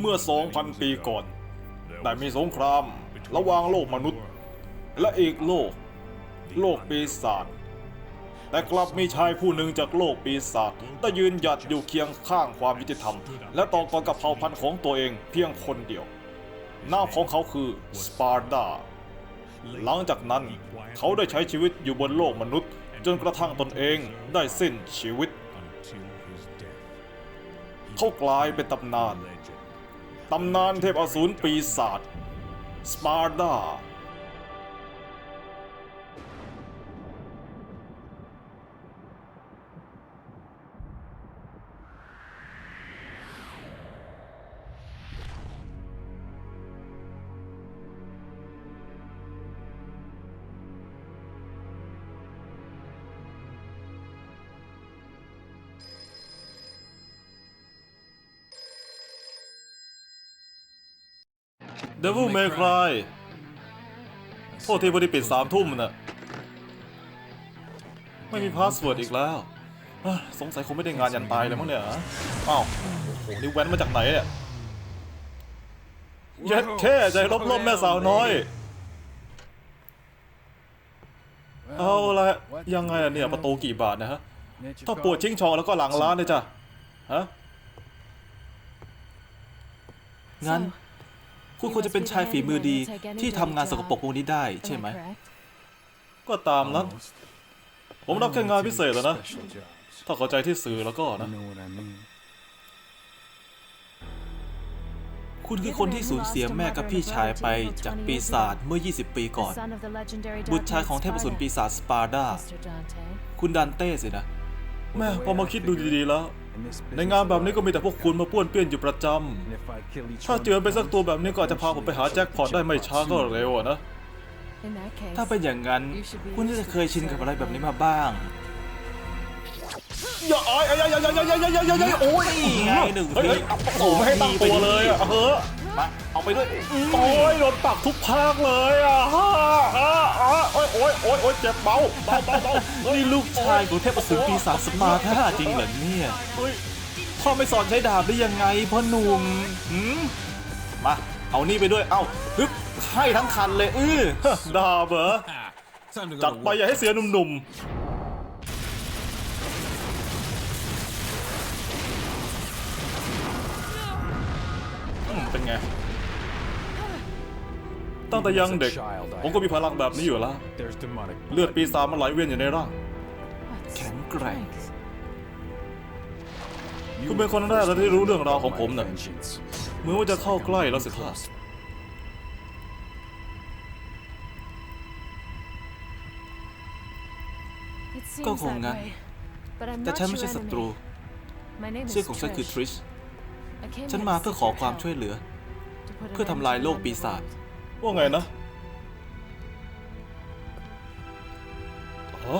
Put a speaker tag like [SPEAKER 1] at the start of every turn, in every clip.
[SPEAKER 1] เมื่อ 2,000 ปีก่อน ได้มีสงคราม ระหว่างโลกมนุษย์ และอีกโลก โลกปีศาจแต่กลับมีชายผู้หนึ่งจากโลกปีศาจได้ยืนหยัดอยู่เคียงข้างความยุติธรรม และต่อกรกับเผ่าพันธุ์ของตัวเองเพียงคนเดียว นามของเขาคือสปาร์ดาหลังจากนั้นเขาได้ใช้ชีวิตอยู่บนโลกมนุษย์ จนกระทั่งตนเองได้สิ้นชีวิต เขากลายเป็นตำนาน ตำนานเทพอสูรปีศาจสปาร์ดา เดวิลเมครายโทษทีพอดีปิดสามทุ่มน่ะ ไม่มีพาสเวิร์ดอีกแล้วเอ้ยสงสัยคงไม่ได้งานยันตายเลยมั้งเนี่ยอ้าวโอ้โหนี่แว้นมาจากไหนเนี่ยเย็ดแค่ใจลบๆแม่สาวน้อย เอาละยังไงอะเนี่ยประตูกี่บาทนะฮะถ้าปวดชิงชองแล้วก็หลังร้านเลยจ้ะ ฮะ
[SPEAKER 2] งั้น คุณควรจะเป็นชายฝีมือดีที่ทำงานสกปรกพวกนี้ได้ใช่ไหม
[SPEAKER 1] ก็ตามนั้น ผมรับแค่งานพิเศษแล้วนะ ถ้าเข้าใจที่สื่อแล้วก็นะ
[SPEAKER 2] คุณคือคนที่สูญเสียแม่กับพี่ชายไปจากปีศาจเมื่อ 20 ปีก่อน บุตรชายของเทพสูรปีศาจสปาร์ดา คุณดันเต้สินะ
[SPEAKER 1] แม่พอมาคิดดูดีๆแล้ว ในงานแบบนี้ก็มีแต่พวกคุณมาป้วนเปี้ยนอยู่ประจำ ถ้าเจอไปสักตัวแบบนี้ก็อาจจะพาผมไปหาแจ็คพอตได้ไม่ช้าก็เร็วอะนะ
[SPEAKER 2] ถ้าเป็นอย่างนั้น คุณน่าจะเคยชินกับอะไรแบบนี้มาบ้าง
[SPEAKER 1] อย่าอ้อยอย่าอย่าอย่าอย่าอย่าอย่าอย่าโอ้ย
[SPEAKER 2] ไงหนึ่ง
[SPEAKER 1] ทีโอ้ไม่ให้ตั้งตัวเลยอะเฮ้อ
[SPEAKER 2] มาเอาไปด้วย
[SPEAKER 1] โอ้ยโดนปักทุกภาคเลยอะฮ่าฮ่าฮ่าโอ้ยโอ้ยโอ้ยโอ้ยเจ็บเบาเบาเบาเบาเฮ้ย
[SPEAKER 2] นี่ลูกชายของเทพอสูรปีศาจสปาร์ดาจริงเหรอเนี่ย
[SPEAKER 1] เฮ้ย
[SPEAKER 2] พ่อไม่สอนใช้ดาบได้ยังไงพ่อหนุ่มหืมมาเอานี่ไปด้วยเอ้าฮึบให้ทั้งคันเลยอื้อ
[SPEAKER 1] ดาบเหรอจัดไปอย่าให้เสียหนุ่มๆ เป็นไง ตั้งแต่ยังเด็ก ผมก็มีพลังแบบนี้อยู่แล้วเลือดปีศาจมันไหลเวียนอยู่ในร่าง
[SPEAKER 2] แข็งแกร่ง
[SPEAKER 1] คุณเป็นคนแรกที่รู้เรื่องราวของผมน่ะเหมือนว่าจะเข้าใกล้แล้วสิท่า
[SPEAKER 2] ก็คงงั้นแต่ฉันไม่ใช่ศัตรูชื่อของฉันคือทริช ฉันมาเพื่อขอความช่วยเหลือ เพื่อทำลายโลกปีศาจ
[SPEAKER 1] ว่าไงนะอ๋อ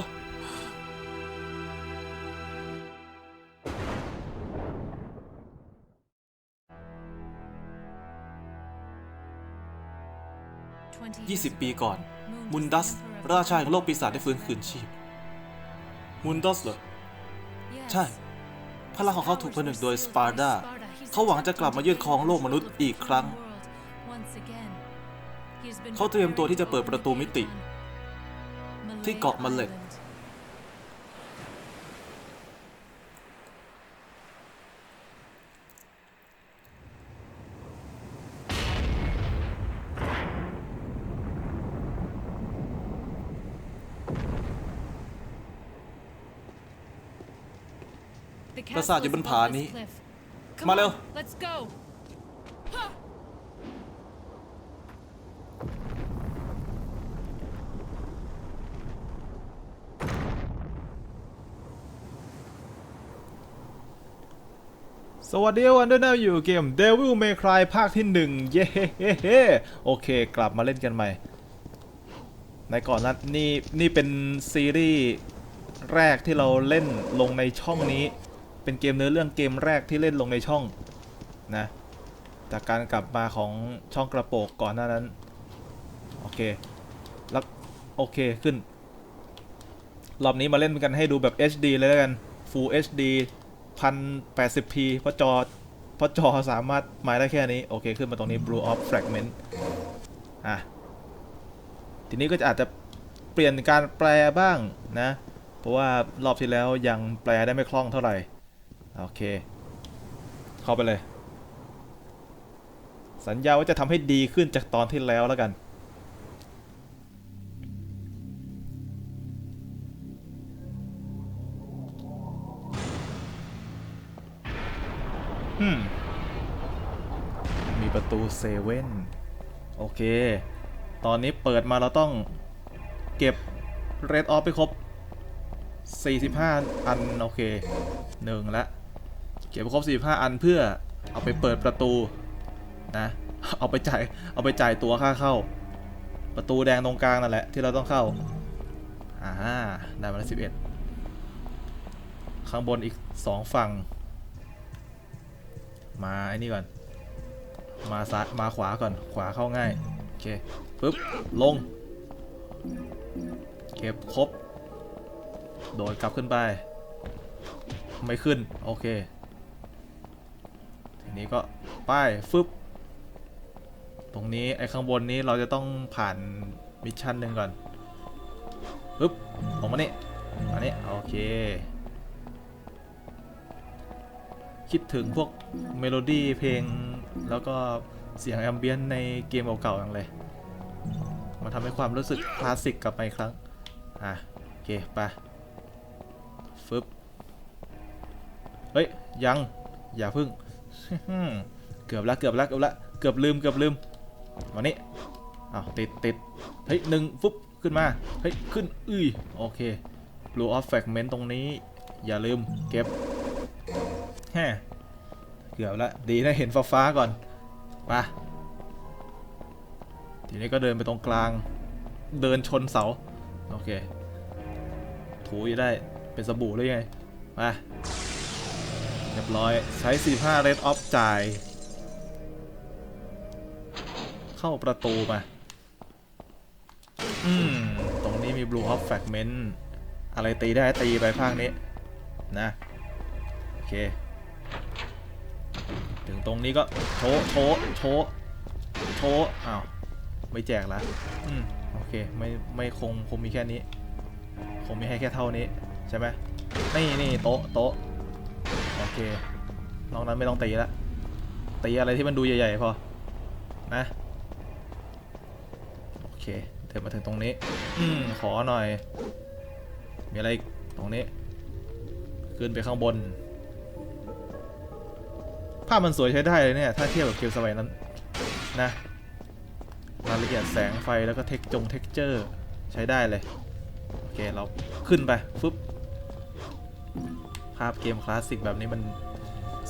[SPEAKER 2] 20 ปีก่อน มุนดัส ราชาแห่งโลกปีศาจได้ฟื้นคืนชีพ
[SPEAKER 1] มุนดัสเหรอ
[SPEAKER 2] ใช่ พลังของเขาถูกผนึกโดยสปาร์ดาเขาหวังจะกลับมายึดครองโลกมนุษย์อีกครั้ง เขาเตรียมตัวที่จะเปิดประตูมิติ ที่เกาะมันเหล็ก ปราสาทอยู่บนผานี้ มาเร็ว
[SPEAKER 3] Let's go.
[SPEAKER 4] สวัสดีวันด้วยนะอยู่เกม Devil May Cry ภาคที่1เย้เฮ้โอเค กลับมาเล่นกันใหม่ ในก่อนนั้นนี่นี่เป็นซีรีส์แรกที่เราเล่นลงในช่องนี้ เป็นเกมเนื้อเรื่องเกมแรกที่เล่นลงในช่องนะจากการกลับมาของช่องกระโปกก่อนหน้านั้นโอเคแล้วโอเคขึ้น รอบนี้มาเล่นกันให้ดูแบบ HD เลยแล้วกัน Full HD 1080p เพราะจอเพราะจอสามารถหมายได้แค่นี้ โอเค ขึ้นมาตรงนี้ blue off fragment อะ ทีนี้ก็จะอาจจะเปลี่ยนการแปลบ้างนะ เพราะว่ารอบที่แล้วยังแปลได้ไม่คล่องเท่าไหร่ โอเค เข้าไปเลย สัญญาว่าจะทำให้ดีขึ้นจากตอนที่แล้วแล้วกันมมีประตูเซเว่นโอเค ตอนนี้เปิดมาเราต้องเก็บเรดออฟไปครบ 45 อัน โอเคหนึ่งละ เก็บครบ45 อันเพื่อเอาไปเปิดประตูนะเอาไปจ่ายเอาไปจ่ายตัวค่าเข้า ประตูแดงตรงกลางนั่นแหละที่เราต้องเข้าอ่าได้มาแล้ว11ข้างบนอีก2ฝั่ง มาไอ้นี่ก่อน มาซ้ายมาขวาก่อนขวาเข้าง่ายโอเคปึ๊บลง เก็บครบ โดดกลับขึ้นไป ไม่ขึ้น โอเค นี้ก็ป้ายฟึบตรงนี้ไอ้ข้างบนนี้เราจะต้องผ่านมิชชั่นหนึ่งก่อนปึ๊บลงมานี่มานี่โอเค คิดถึงพวกเมโลดี้เพลงแล้วก็เสียงแอมเบียนในเกมเก่าๆอย่างเลยมาทำให้ความรู้สึกคลาสสิกกลับมาอีกครั้ง อะ โอเค ไป ฟึบ เฮ้ย ยัง อย่าพึ่ง เกือบละเกือบละเกือบละเกือบลืมเกือบลืมมานี่อ้าวติดติดเฮ้ยหนึ่งฟึบขึ้นมา เฮ้ย ขึ้นอุ้ยโอเค blue off fragment ตรงนี้ อย่าลืมเก็บแฮเกือบละดีนะเห็นฟ้าฟ้าก่อนไปทีนี้ก็เดินไปตรงกลาง เดินชนเสา โอเค ถูจะได้เป็นสบู่หรือยังไงมา รียบร้อยใช้ 45 red off จ่าย เข้าประตูมาอืม ตรงนี้มี blue off fragment อะไรตีได้ตีไปภาคนี้ นะ โอเค ถึงตรงนี้ก็โชว์โชว์โชว์โชว์อ้าว ไม่แจกละอืม โอเค ไม่ ไม่คงคงมีแค่นี้ คงมีให้แค่เท่านี้ ใช่ไหมนี่นี่โต๊ะโต๊ะ โอเคนอกนั้นไม่ต้องตีละตีอะไรที่มันดูใหญ่ๆพอ นะ โอเคเดินมาถึงตรงนี้อืมขอหน่อย มีอะไรตรงนี้ ขึ้นไปข้างบน ภาพมันสวยใช้ได้เลยเนี่ย ถ้าเทียบกับเกมสมัยนั้น นะรายละเอียดแสงไฟแล้วก็เทคจงเท็กเจอร์ ใช้ได้เลย โอเค เราขึ้นไปฟึบาพเกมคลาสสิกแบบนี้มัน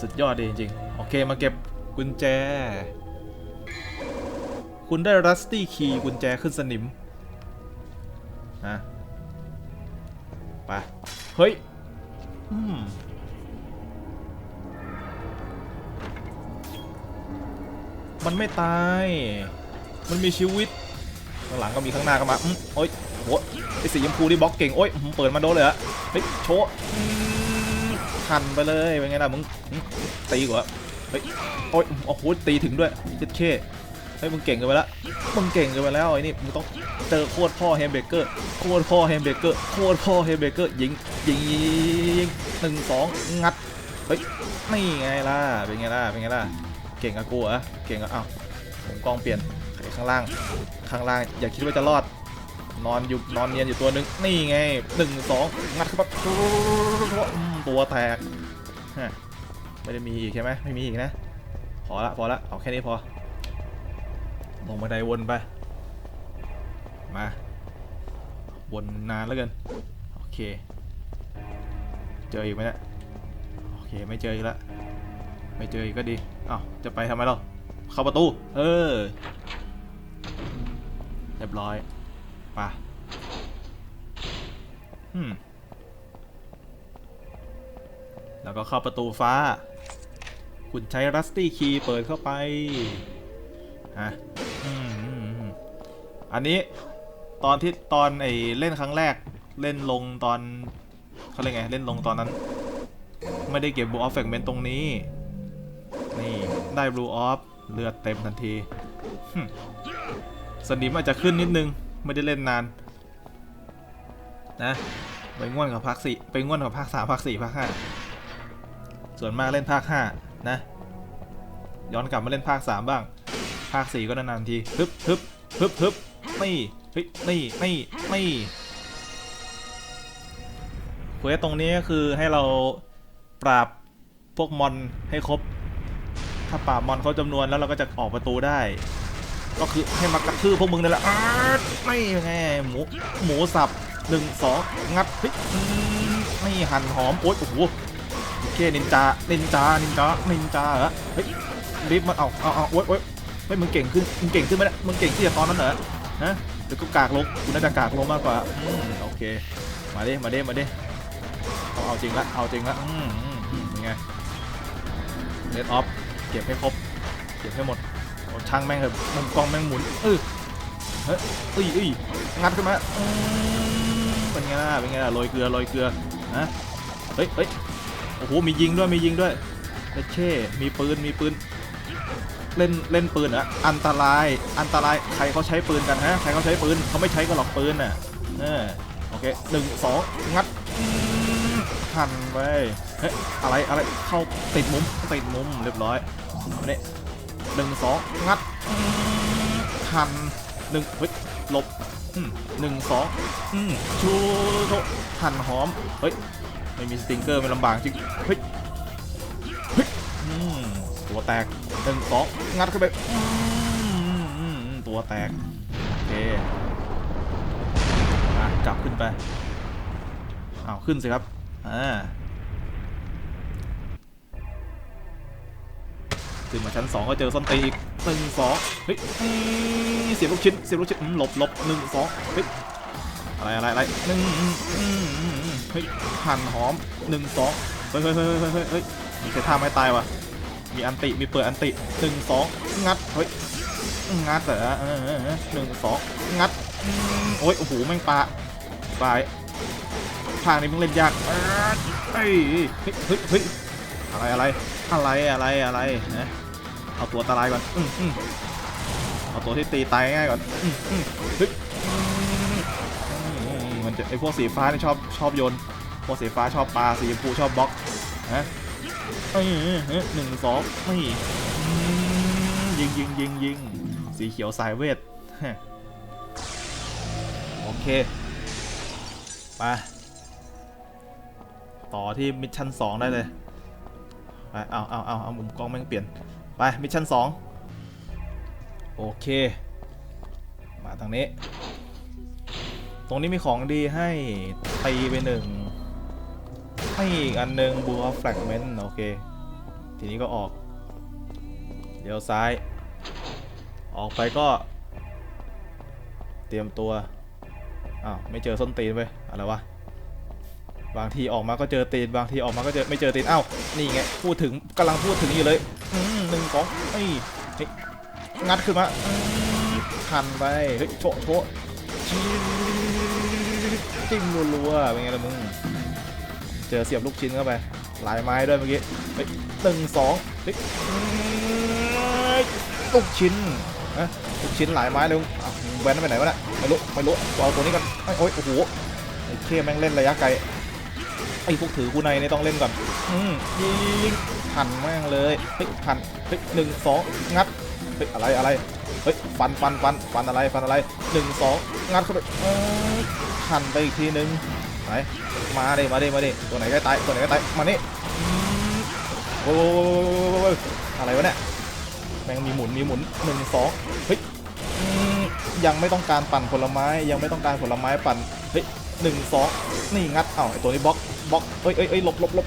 [SPEAKER 4] สุดยอดดีจริงๆ โอเคมาเก็บกุญแจ คุณได้รัสตี้คีย์กุญแจขึ้นสนิมนะไป เฮ้ยอืมมันไม่ตาย มันมีชีวิต ข้างหลังก็มีข้างหน้าก็มาอืมโอ้ยโหไอสีชมพูนี่บล็อกเก่ง โอ้ยเปิดมาโดนเลยอะเฮ้ย โชว์ันไปเลยเป็นไงล่ะมึงตีกว่าเฮ้ยโอ้ยโอ้โหตีถึงด้วยเจ็ดเคเฮ้ยมึงเก่งเกินไปละมึงเก่งเกินไปแล้วไอ้นี่มึงต้องเจอโคตรพ่อแฮมเบเกอร์โคตรพ่อแฮมเบเกอร์โคตรพ่อแฮมเบเกอร์ยิงยิงยิงยิงหนึ่งสองงัดเฮ้ยนี่ไงล่ะเป็นไงล่ะเป็นไงล่ะเก่งกับกูอะเก่งกับอ้าวผมกองเปลี่ยนข้างล่างข้างล่างอย่าคิดว่าจะรอด นอนอยู่นอนเนียนอยู่ตัวหนึ่งนี่ไงหนึ่งสองงัดเข้าไปตัวแตกไม่ได้มีอีกใช่ไหมไม่มีอีกนะพอละพอละเอาแค่นี้พอลงบันไดวนไปมาวนนานแล้วกันโอเค เจออีกไหมเนี่ยโอเคไม่เจออีกแล้วไม่เจออีกก็ดีอ้าวจะไปทำไมเราเข้าประตูเออเรียบร้อย ปะอืม แล้วก็เข้าประตูฟ้า คุณใช้รัสตี้คีย์เปิดเข้าไป ฮะ อืมอันนี้ตอนที่ตอนไอเล่นครั้งแรกเล่นลงตอนเขาเรียกไง เล่นลงตอนนั้น ไม่ได้เก็บบูออฟแฟกเมนตรงนี้ นี่ได้บูออฟเลือดเต็มทันทีหึสนิมอาจจะขึ้นนิดนึง ไม่ได้เล่นนาน นะไปง่วนกับภาคสี่ไปง่วนกับภาคสามภาคสี่ภาคห้าส่วนมากเล่นภาคห้านะ ย้อนกลับมาเล่นภาคสามบ้าง ภาคสี่ก็นานๆทีฮึบฮึบฮึบฮึบนี่เฮ้ยนี่นี่นี่เควสตรงนี้ก็คือให้เราปราบพวกมอนให้ครบ ถ้าปราบมอนเขาจำนวนแล้วเราก็จะออกประตูได้ ก็คือให้มากระทืบพวกมึงนั่นแหละอาดไม่ไงหมูหมูสับหนึ่งสองงัดเฮ้ยอืมไม่หั่นหอมโอ๊ยโอ้โหโอเคนินจานินจานินจานินจาเหรอเฮ้ยรีบมาเอาเอาเอาโอ๊ยโอ๊ยเฮ้ยมึงเก่งขึ้นมึงเก่งขึ้นไหมเนี่ยมึงเก่งที่จะตอนนั้นเหรอฮะเดี๋ยวกูกากลงกูน่าจะกากลงมากกว่าอืมโอเคมาดิมาดิมาดิเอาเอาจริงละเอาจริงละอืมอืมอืมเป็นไงเลดออฟเก็บให้ครบเก็บให้หมดโอ้ ช่างแม่งเถอะมุมกล้องแม่งหมุนเออเฮ้ยเอ้ยเอ้ยงัดขึ้นมาเป็นไงล่ะเป็นไงล่ะโรยเกลือโรยเกลือนะเฮ้ยเฮ้ยโอ้โหมียิงด้วยมียิงด้วยเเช่มีปืนมีปืนเล่นเล่นปืนอะอันตรายอันตรายใครเขาใช้ปืนกันฮะใครเขาใช้ปืนเขาไม่ใช้กันหรอกปืนน่ะเออโอเคหนึ่งสองงัดหันไปเฮ้ยอะไรอะไรเข้าติดมุมติดมุมเรียบร้อยเนี่ย หนึ่งสองงัดหันหนึ่งเฮ้ยหลบหนึ่งสองชูโตหันหอม เฮ้ย ไม่มีสติงเกอร์มันลำบากจริง เฮ้ยเฮ้ยตัวแตกหนึ่งสองงัดเข้าไปตัวแตก โอเคอะกลับขึ้นไปอ้าวขึ้นสิครับ อ่า ขึ้นมาชั้น 2 ก็เจอส้นตีอีกหนึ่งสองเฮ้ยเสียบลูกชิ้นเสียบลูกชิ้นหลบหลบหนึ่งสองเฮ้ยอะไรอะไรอะไรหนึ่งเฮ้ยหั่นหอมหนึ่งสองเฮ้ยเฮ้ยเฮ้ยเฮ้ยเฮ้ยมีใช้ท่าไม้ตายวะมีอันติมีเปิดอันติหนึ่งสองงัดเฮ้ยงัดเหรอหนึ่งสองงัดโอ้ยโอ้โหแม่งปลาปลายทางนี้มึงเล่นยากเฮ้ยเฮ้ยเฮ้ยอะไรอะไรอะไรอะไรอะไรนะ เอาตัวอันตรายก่อนอืมอืมเอาตัวที่ตีตายง่ายก่อนอืมอืมเฮ้ยอืมอืมมันจะไอพวกสีฟ้านี่ชอบชอบโยน พวกสีฟ้าชอบปลาสีชมพูชอบบล็อกนะเอ้ยเอ้ยเอ้ยหนึ่งสองไม่อืมยิงยิงยิงยิงสีเขียวสายเวทฮะโอเคไปต่อที่มิชชั่น2ได้เลยไปเอาเอาเอาเอามุมกล้องแม่งเปลี่ยน ไปมิชชั่น2โอเค มาทางนี้ ตรงนี้มีของดีให้ตีไปหนึ่งให้อีกอันหนึ่งบัวแฟลกเมนต์โอเค ทีนี้ก็ออก เดี๋ยวซ้าย ออกไปก็ เตรียมตัว อ้าว ไม่เจอส้นตีนไปอะไรวะ บางทีออกมาก็เจอตีน บางทีออกมาก็เจอไม่เจอตีน อ้าว นี่ไง พูดถึงกำลังพูดถึงอยู่เลย อืม หนึ่งสองเฮ้งัดขึ้นมาหันไปเฮ้ยโชะโชะจิ้มรัวๆเป็นไงล่ะมึง เจอเสียบลูกชิ้นเข้าไป หลายไม้ด้วยเมื่อกี้เฮ้ยหนึ่งสองเฮ้ยลูกชิ้นนะลูกชิ้นหลายไม้เลยมึงอะแว้นไปไหนวะเนี่ยไม่รู้ไม่รู้เอาตัวนี้ก่อนเอ้โอ้ยโอ้โหไอ้เคแม่งเล่นระยะไกลไอ้พวกถือกูในนี่ต้องเล่นก่อนอืมยิง หันแม่งเลยเฮ้ยหันเฮ้ยหนึ่งสองงัดเฮ้ยอะไรอะไรเฮ้ยฟันฟันฟันฟันอะไรฟันอะไรหนึ่งสองงัดเข้าไปเออหันไปอีกทีหนึ่งไหนมาดิมาดิมาดิตัวไหนกล้ตายตัวไหนกล้ตายมานี่อืมโอ้ยอะไรวะเนี่ยแม่งมีหมุนมีหมุนหนึ่งสองเฮ้ยอืมยังไม่ต้องการปั่นผลไม้ยังไม่ต้องการผลไม้ปั่นเฮ้ยหนึ่งสองนี่งัดเอ้าไอตัวนี้บล็อกบล็อกเอ้ยเอ้ยเอ้ยหลบหลบหลบ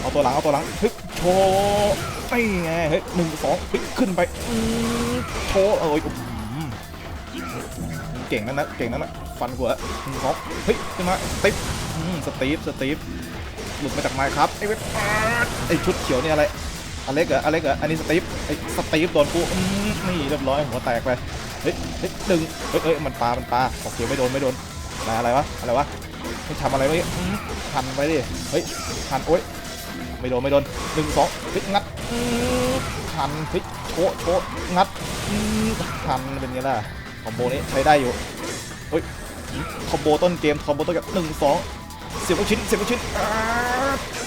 [SPEAKER 4] เอาตัวหลังเอาตัวหลังฮ้ย โชว์ไอ้ไงเฮ้ยหนึ่งสองขึ้นไปโชว์เอ้ยอื้อหือเก่งนั่นนะเก่งนั่นนะฟันหัวหนึ่งสองเฮ้ยขึ้นมาสตีฟสตีฟสตีฟหลุดมาจากไม้ครับไอ้เว็บไอ้ชุดเขียวนี่อะไรอเล็กเหรออเล็กเหรออันนี้สตีฟไอ้สตีฟโดนกูนี่เรียบร้อยหัวแตกไปเฮ้ยเฮ้ยดึงเฮ้ยเฮ้ยมันปลามันปลาโอเคไม่โดนไม่โดนอะไรอะไรวะอะไรวะไม่ทำอะไรไว้อื้อหันไปดิเฮ้ยหันโอ๊ย ไม่โดนไม่โดนหนึ่งสองเฮ้ยงัดหันเฮ้ยโชะโชะงัดหันเป็นไงล่ะคอมโบนี้ใช้ได้อยู่เฮ้ยคอมโบต้นเกมคอมโบต้นเกมหนึ่งสองเสียบลูกชิ้นเสียบลูกชิ้นอ่า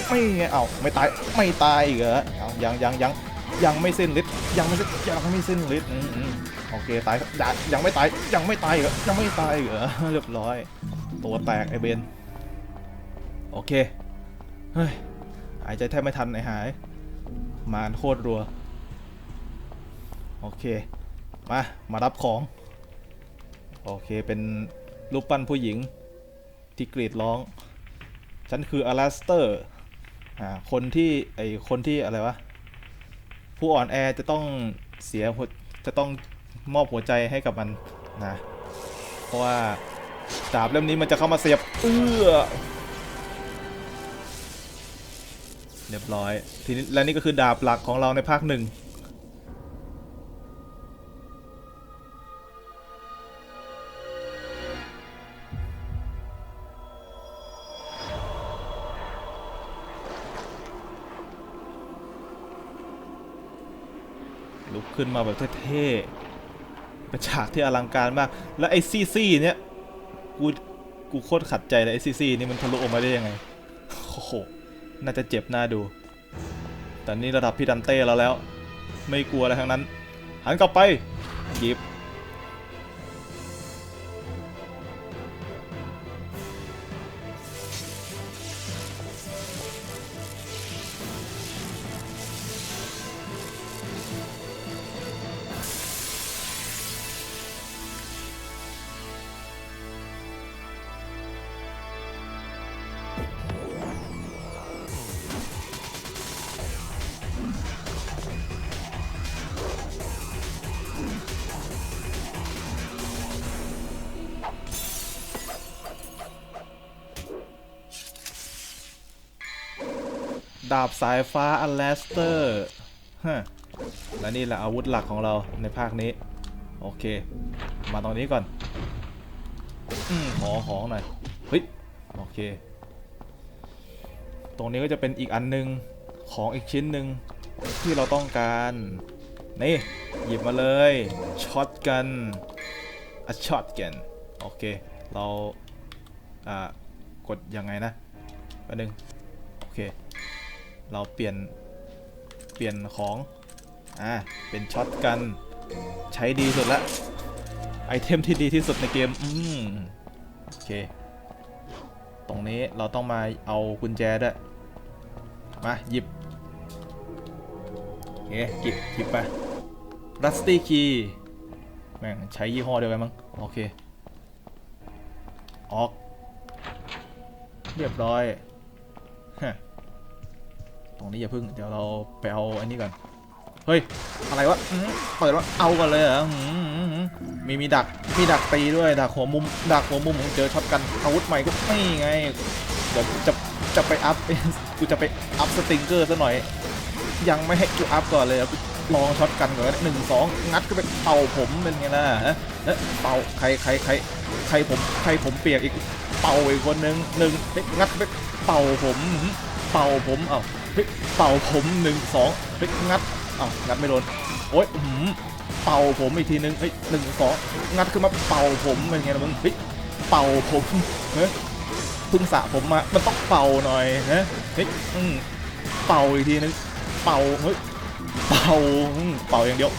[SPEAKER 4] ไม่เอ้าไม่ตายไม่ตายอีกเหรอเอายังยังยังยังไม่สิ้นฤทธิ์ยังไม่สิ้นยังไม่สิ้นฤทธิ์โอเคตายยังยังไม่ตายยังไม่ตายอีกเหรอยังไม่ตายอีกเหรอเรียบร้อย ตัวแตกไอเบนโอเคเฮ้ย หายใจแทบไม่ทันไอหาย มานโคตรรัว โอเค มา มารับของ โอเค เป็นรูปปั้นผู้หญิงที่กรีดร้อง ฉันคืออลาสเตอร์ อ่า คนที่ ไอคนที่อะไรวะ ผู้อ่อนแอจะต้องเสียหัวจะต้องมอบหัวใจให้กับมันนะ เพราะว่าดาบเล่มนี้มันจะเข้ามาเสียบ เอื้อ เรียบร้อย ทีนี้และนี่ก็คือดาบหลักของเราในภาคหนึ่งลุกขึ้นมาแบบเท่ๆเป็นฉากที่อลังการมาก แล้วไอ้ซี่ซี่เนี่ยกู กูโคตรขัดใจเลยไอ้ซี่ซี่นี่มันทะลุออกมาได้ยังไง โอ้โห น่าจะเจ็บหน้าดู แต่นี่ระดับพี่ดันเต้เราแล้ว ไม่กลัวอะไรทั้งนั้น หันกลับไปหยิบาบสายฟ้าอลาสเตอร์ฮะและนี่แหละอาวุธหลักของเราในภาคนี้ โอเค มาตรงนี้ก่อนอืมขอของหน่อยเฮ้ยโอเค ตรงนี้ก็จะเป็นอีกอันหนึงของอีกชิ้นหนึ่งที่เราต้องการนี่หยิบมาเลยช็อตกันอะช็อตกันโอเค เราอ่ากดยังไงนะแป๊บนึงโอเค เราเปลี่ยนเปลี่ยนของอ่าเป็นช็อตกันใช้ดีสุดละไอเทมที่ดีที่สุดในเกมอืมโอเค ตรงนี้เราต้องมาเอากุญแจด้วยมาหยิบโอเคหยิบหยิบไป Rusty Key แม่งใช้ยี่ห้อเดียวกันมั้งโอเคออกเรียบร้อยฮะ ตรงนี้อย่าพึ่งเดี๋ยวเราไปเอาอันนี้ก่อนเฮ้ยอะไรวะเปิดว่าเอากันเลยเหรอมีมีดักมีดักตีด้วยดักหัวมุมดักหัวมุมผมเจอช็อตกันอาวุธใหม่ก็ไม่ไงเดี๋ยวจะจะไปอัพกูจะไปอัพสติงเกอร์ซะหน่อย ยังไม่ให้กูอัพก่อนเลยกูลองช็อตกันก่อนหนึ่งสองงัดก็ไปเป่าผมเป็นไงล่ะเอ๊ะเป่าใครใครใครใครผมใครผมเปียกอีกเป่าอีกคนนึงหนึ่งเฮ้ยงัดไปเป่าผมเป่าผมเอ้า เฮ้ยเป่าผมหนึ่งสองเฮ้ยงัดอ้างัดไม่โดนโอ๊ยหืมเป่าผมอีกทีนึงเฮ้ยหนึ่งสองงัดขึ้นมาเป่าผมเป็นไงล่ะมึงเฮ้ยเป่าผมเฮ้ยพิ่งสะผมมามันต้องเป่าหน่อยฮะเฮ้ยอืมเป่าอีกทีนึงเป่าเฮ้ยเป่าเป่าอย่างเดียว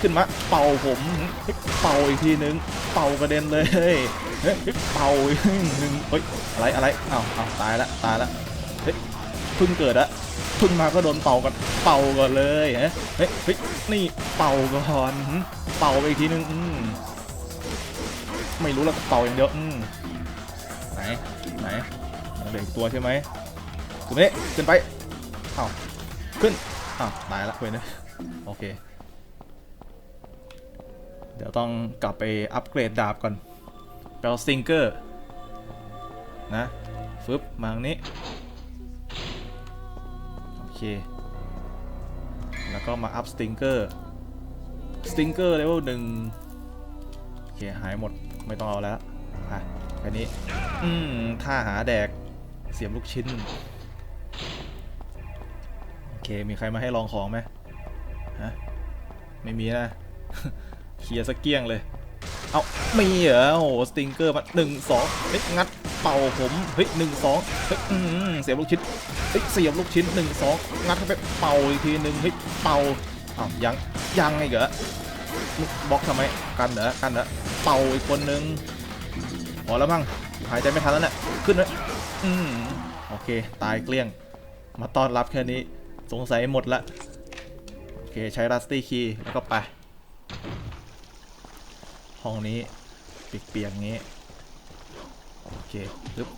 [SPEAKER 4] ขึ้นมาเป่าผมเฮ้ยเป่าอีกทีนึงเป่ากระเด็นเลยเฮ้ยเฮ้ยเป่าอีกหนึ่งเฮ้ยอะไรอะไรอ้าวอ้าวตายละตายละ พิ่งเกิดอะพิ่งมาก็โดนเป่ากันเป่าก่อนเลยเฮ้ยเฮ้ยนี่เป่าก่อนเป่าไปอีกทีนึงอืไม่รู้ล้วเป่าอย่างเดียวอืมไหนไหนเหลืออีกตัวใช่ไหมตัวนี้ขึ้นไปเอ้าขึ้นอ้าวตายละเว้ยนะโอเค เดี๋ยวต้องกลับไปอัปเกรดดาบก่อนไปเอาสติงเกอร์นะฟึบมาทางนี้ เค แล้วก็มาอัพสติงเกอร์ สติงเกอร์เลเวลหนึ่งโอเค หายหมดไม่ต้องเอาแล้วอะแค่นี้ อืมท่าหาแดก เสียมลูกชิ้น โอเค มีใครมาให้ลองของไหมฮะ ไม่มีนะ เคลียร์สกเกี้ยงเลย เอามีเหรอโอ้โห สติงเกอร์มาหนึ่งสองเฮ้ยงัด เป่าผมเฮ้ยหนึ่งสองเฮ้ยเสียบลูกชิ้นเฮ้ยเสียบลูกชิ้นหนึ่งสองงัดเข้าไปเป่าอีกทีหนึ่งเฮ้ยเป่าอ้าวยังยังไงเหรอบล็อกทำไมกันเหรอกันเหรอเป่าอีกคนนึงพอแล้วมั้งหายใจไม่ทันแล้วเนี่ยขึ้นเลยอืมโอเค ตายเกลี้ยง มาต้อนรับแค่นี้สงสัยหมดละโอเคใช้รัสตี้คีย์แล้วก็ไป ห้องนี้เปียกๆงี้ เคฮึบ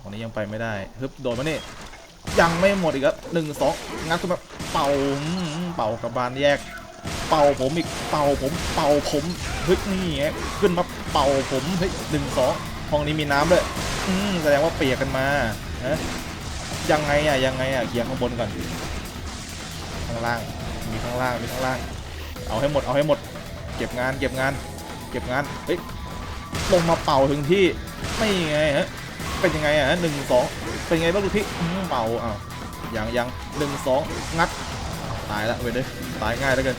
[SPEAKER 4] ห้องนี้ยังไปไม่ได้ฮึบโดนมาเนี่ยังไม่หมดอีกครับหนึ่งสองงัดขึ้นมาเป่าเป่ากระบาลแยก เป่าผมอีกเป่าผม เป่าผมเฮ้ยนี่ไงขึ้นมาเป่าผมเฮ้ยหนึ่งสองห้องนี้มีน้ำด้วยอืมแสดงว่าเปียกกันมาฮะยังไงอะยังไงอะเคลียร์ข้างบนก่อนข้างล่างมีข้างล่างมีข้างล่าง เอาให้หมดเอาให้หมด เก็บงานเก็บงาน เก็บงานเฮ้ย ลงมาเป่าถึงที่ไม่ไงฮะเป็นยังไงอะหนึ่งสองเป็นไงบ้างลูกพี่เป่าอ้าวยังยังหนึ่งสองงัดตายละเว้ยเลยตายง่ายเหลือเกิน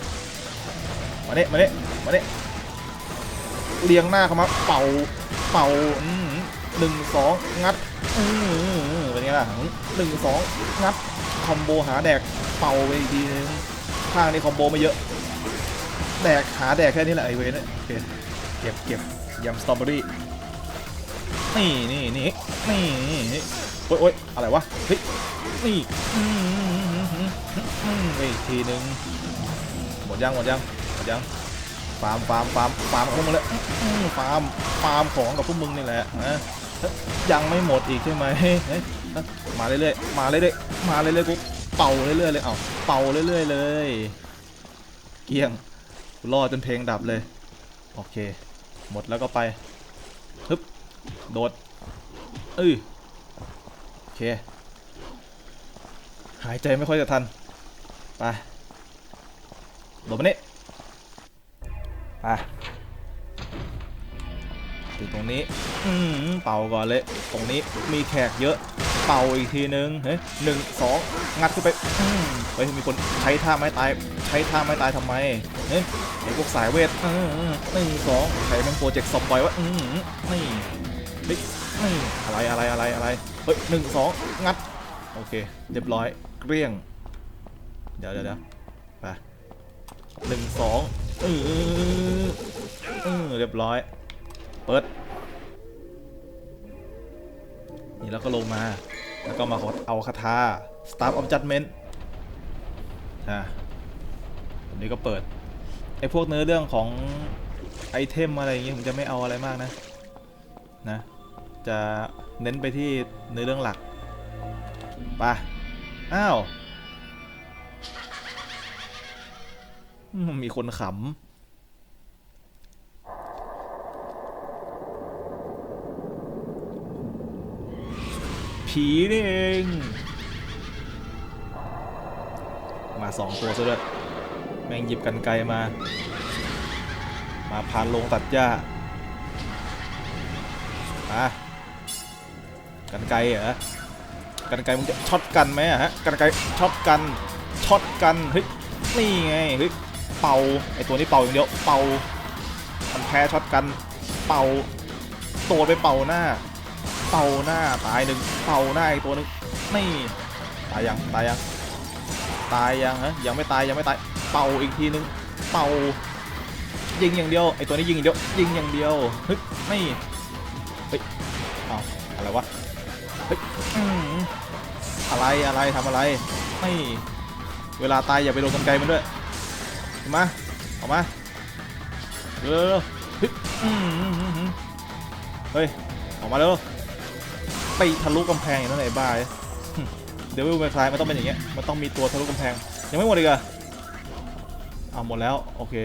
[SPEAKER 4] มาเนี่ยมาเนี่ยมาเนี่ยเรียงหน้าเข้ามาเป่าเป่าหนึ่งสองงัดเป็นไงล่ะหนึ่งสองงัดคอมโบหาแดกเป่าไปอีกทีนึงข้างนี้คอมโบไม่เยอะ แดกหาแดกแค่นี้แหละไอเวนเนี่ยเก็บเก็บ ยำสตรอเบอรี่นี่นี่นี่นี่โอ๊ยโอ๊ยอะไรวะเฮ้ยนี่อีกทีหนึ่งหมดยังหมดยังหมดยังฟาร์มฟาร์มฟาร์มฟาร์มกับพวกมึงเลยอืมฟาร์มฟาร์มของกับพวกมึงนี่แหละนะยังไม่หมดอีกใช่ไหมมาเรื่อยๆมาเรื่อยๆมาเรื่อยๆกูเป่าเรื่อยๆเลยเอ้าเป่าเรื่อยๆเลย เกี้ยงรอจนเพลงดับเลย โอเค หมดแล้วก็ไปฮึบโดดเอ้ยโอเค หายใจไม่ค่อยจะทัน ไปโดดมานี่ไปถึงตรงนี้ อืมเป่าก่อนเลย ตรงนี้มีแขกเยอะ เป่าอีกทีนึงเฮ้ยหนึ่งสองงัดขึ้นไปอืมเฮ้ยมีคนใช้ท่าไม้ตายใช้ท่าไม้ตายทำไมเฮ้ยไอ้พวกสายเวทอืมหนึ่งสองใครเป็นโปรเจกต์สปอยวะอืมนี่เฮ้ยนี่อะไรอะไรอะไรอะไรเฮ้ยหนึ่งสองงัดโอเคเรียบร้อยเกลี้ยง เดี๋ยวเดี๋ยวเดี๋ยวไปหนึ่งสองเออเออเรียบร้อย เปิด นี่แล้วก็ลงมา แล้วก็มาขอเอาคาถา Staff of Judgment อ่าอันนี้ก็เปิด ไอพวกเนื้อเรื่องของไอเทมอะไรอย่างงี้ผมจะไม่เอาอะไรมากนะ นะ จะเน้นไปที่เนื้อเรื่องหลักไปอ้าว มีคนขำ ผีนี่เอง มาสองตัวซะด้วยแม่งหยิบกันไกลมา มาพานลงตัดหญ้ามากันไกลเหรอกันไกลมึงจะช็อตกันไหมอะฮะกันไกลช็อตกันช็อตกันเฮ้ยนี่ไงเฮ้ยเป่าไอตัวนี้เป่าอย่างเดียวเป่ามันแพ้ช็อตกันเป่าโดดไปเป่าหน้า เป่าหน้าตายหนึ่งเป่าหน้าอีกตัวหนึงนี่ตายยังตายยังตายยังฮะยังไม่ตายยังไม่ตายเป่าอีกทีนึงเป่ายิงอย่างเดียวไอตัวนี้ยิงอย่างเดียวยิงอย่างเดียวเฮ้ยไม่เฮ้ยเอาอะไรวะเฮ้ยอืมอะไรอะไรทำอะไรไม่เวลาตายอย่าไปโดนกันไกลมันด้วยเห็นมออกมาเร็วๆเฮ้ยอืมอืมอืมอืมเฮ้ยออกมาเร็ว ไปทะลุกำแพงอย่างนั้นไหนบ้าเดวิลเมคลายมันต้องเป็นอย่างเงี้ย มันต้องมีตัวทะลุกำแพง ยังไม่หมดอีกเหรอะเอาหมดแล้ว โอเค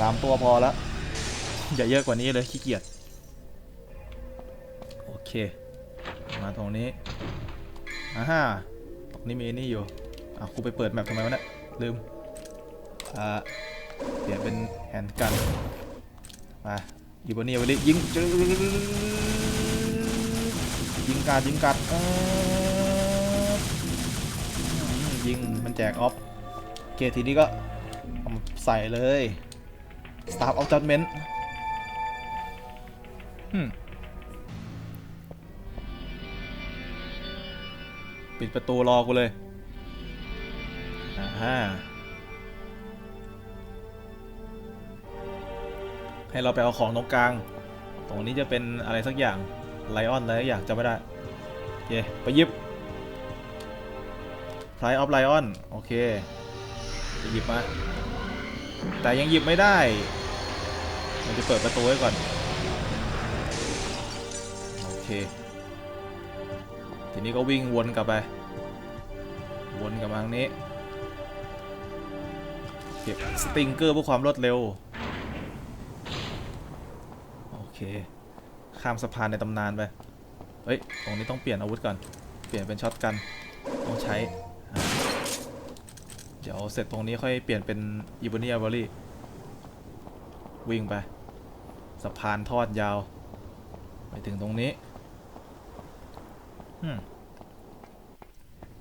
[SPEAKER 4] สามตัวพอล้วอย่าเยอะกว่านี้เลยขี้เกียจ โอเค มาตรงนี้อ่าฮะตรงนี้มีนี่อยู่อะกูไปเปิดแมปทำไมวะเนี่ย ลืม อ่า เปลี่ยนเป็นแฮนด์กัน มาอยู่บนนี้ไว้เลยยิง ยิงกาดยิงกาดยิงมันแจกออฟเคทีนี้ก็ใส่เลย Staff of Judgment อืมปิดประตูรอกูเลยอ่าให้เราไปเอาของตรงกลาง ตรงนี้จะเป็นอะไรสักอย่าง ไลออนอะไรอย่างจำไม่ได้โอเคไปหยิบ Price of Lion โอเคไปหยิบมา แต่ยังหยิบไม่ได้ มันจะเปิดประตูไว้ก่อน โอเค ทีนี้ก็วิ่งวนกลับไป วนกลับมาทางนี้ เก็บสติงเกอร์เพื่อความรวดเร็ว โอเค ข้ามสะพานในตำนานไป เฮ้ย ตรงนี้ต้องเปลี่ยนอาวุธก่อน เปลี่ยนเป็นช็อตกัน ต้องใช้ เดี๋ยวเสร็จตรงนี้ค่อยเปลี่ยนเป็นอีบ n นีอาร์บอรี่ วิ่งไป สะพานทอดยาว ไปถึงตรงนี้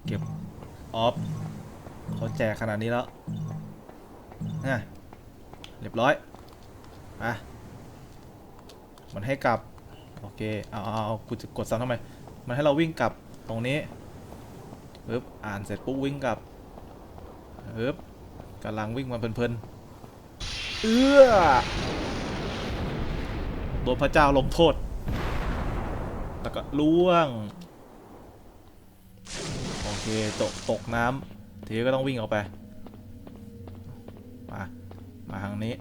[SPEAKER 4] เก็บ ออฟเขาแจกขนาดนี้แล้วนะเรียบร้อยอะมันให้กลับ เคเอาเอาเอากูจะกดซ้ำทำไม มันให้เราวิ่งกลับตรงนี้ปึ๊บอ่านเสร็จปุ๊บวิ่งกลับปึ๊บกำลังวิ่งมาเพลินๆเอื้อโดนพระเจ้าลงโทษ แล้วก็ล่วง โอเค ตก ตกน้ำ ทีนี้ก็ต้องวิ่งออกไป มา มาทางนี้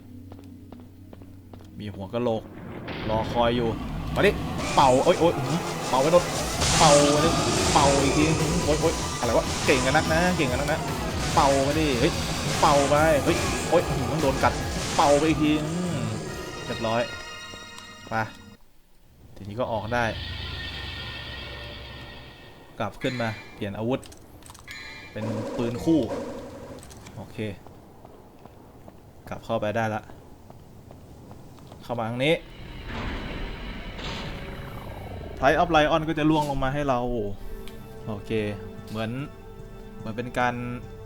[SPEAKER 4] มีหัวกะโหลก รอคอยอยู่ มาดิเป่าโอ๊ยโอ๊ยเป่าไปโดเป่าไปเป่าอีกทีโอ๊ยโอ๊ยอะไรวะเก่งกันนักนะ เก่งกันนักนะ เป่าไปดิเฮ้ยเป่าไปเฮ้ยโอ๊ยต้อหือมันโดนกัดเป่าไปอีกทีเรียบร้อยไปทีนี้ก็ออกได้ กลับขึ้นมาเปลี่ยนอาวุธ เป็นปืนคู่ โอเค กลับเข้าไปได้ละ เข้ามาทางนี้ ไลท์ออฟไลออนก็จะล่วงลงมาให้เรา โอเค เหมือน เหมือนเป็นการ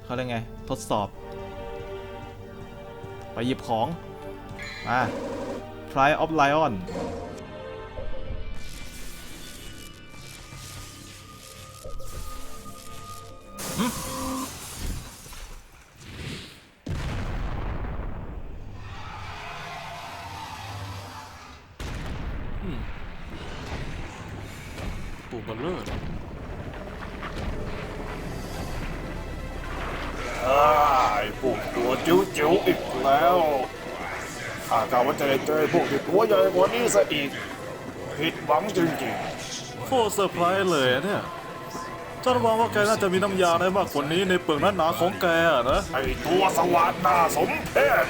[SPEAKER 4] เขาเรียกไง ทดสอบ ไปหยิบของ มา
[SPEAKER 2] ไลท์ออฟ
[SPEAKER 1] ไลออน จิ๋วจิ๋วๆอีกแล้วข้ากะว่าจะได้เจอพวกที่ตัวใหญ่กว่านี้ซะอีก ผิดหวังจริง
[SPEAKER 2] โคตรเซอร์ไพรส์เลยอะเนี่ยฉันหวังว่าแกน่าจะมีน้ำยาได้มากกว่านี้ในเปลือกหนาๆของแกอะนะ
[SPEAKER 1] ๆ ไอ้ตัวสวัสดหน้าสมเพช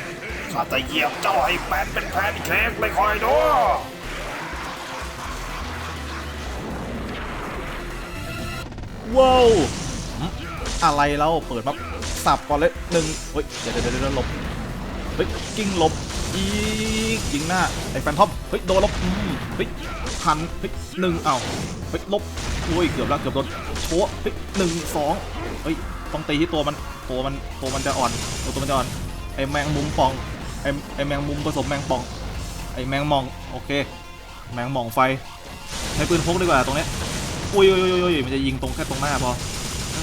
[SPEAKER 1] ข้าจะเหยียบเจ้าให้แปนเป็นแพนเค้กไม่คอยดู
[SPEAKER 4] ว้าวหึอะไรเราเปิดมา สับก่อนเลยหนึ่งเฮ้ยเดี๋ยวเดี๋ยวเดี๋ยวหลบเฮ้ยกิ้งหลบอีกยิงหน้าไอ้แฟนทอมเฮ้ยโดนลบเฮ้ยหันเฮ้ยหนึ่งเอ้าเฮ้ยลบโอ้ยเกือบแล้วเกือบโดนโชว์เฮ้ยหนึ่งสองเฮ้ยต้องตีที่ตัวมันตัวมันตัวมันจะอ่อนตัวตัวมันจะอ่อนไอ้แมงมุมปองไอ้ไอ้แมงมุมผสมแมงป่องไอ้แมงมองโอเค แมงมองไฟใช้ปืนพกดีกว่าตรงเนี้ยอุ้ยอุ้ยอุ้ยอุ้ยมันจะยิงตรงแค่ตรงหน้าพอเอ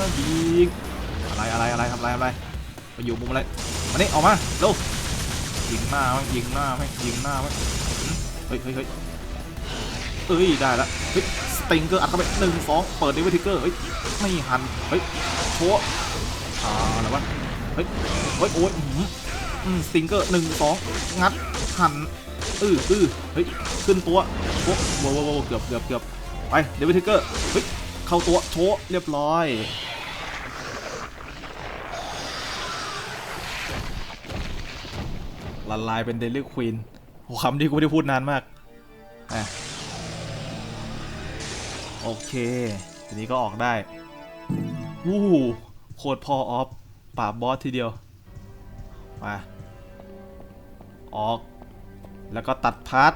[SPEAKER 4] อยิง อะไรอะไรอะไรทำอะไรทำอะไรไปอยู่มุมอะไรมานี่ออกมาเร็วยิงหน้าไหมยิงหน้าไหมยิงหน้าไมหืมเฮ้ยเฮ้ยเฮ้ยเอ้ยได้ละเฮ้ยสติงเกอร์อัดเข้าไปหนึ่งสองเปิดดิวิทิเกอร์เฮ้ยไม่หันเฮ้ยโชว์อ่าอะไรวะเฮ้ยเฮ้ยโอ้ยอืมสติงเกอร์หนึ่งสองงัดหันอื้ออื้อเฮ้ยขึ้นตัวโอ้โหเกือบเกือบเกือบไปเดวิทิเกอร์เฮ้ยเข้าตัวโชว์เรียบร้อย ละลายเป็นเดลิควีนโหคำที่กูไม่ได้พูดนานมากอะโอเค ทีนี้ก็ออกได้ วู้โคตรพอออฟปราบบอสทีเดียว มา ออก แล้วก็ตัดพาร์ท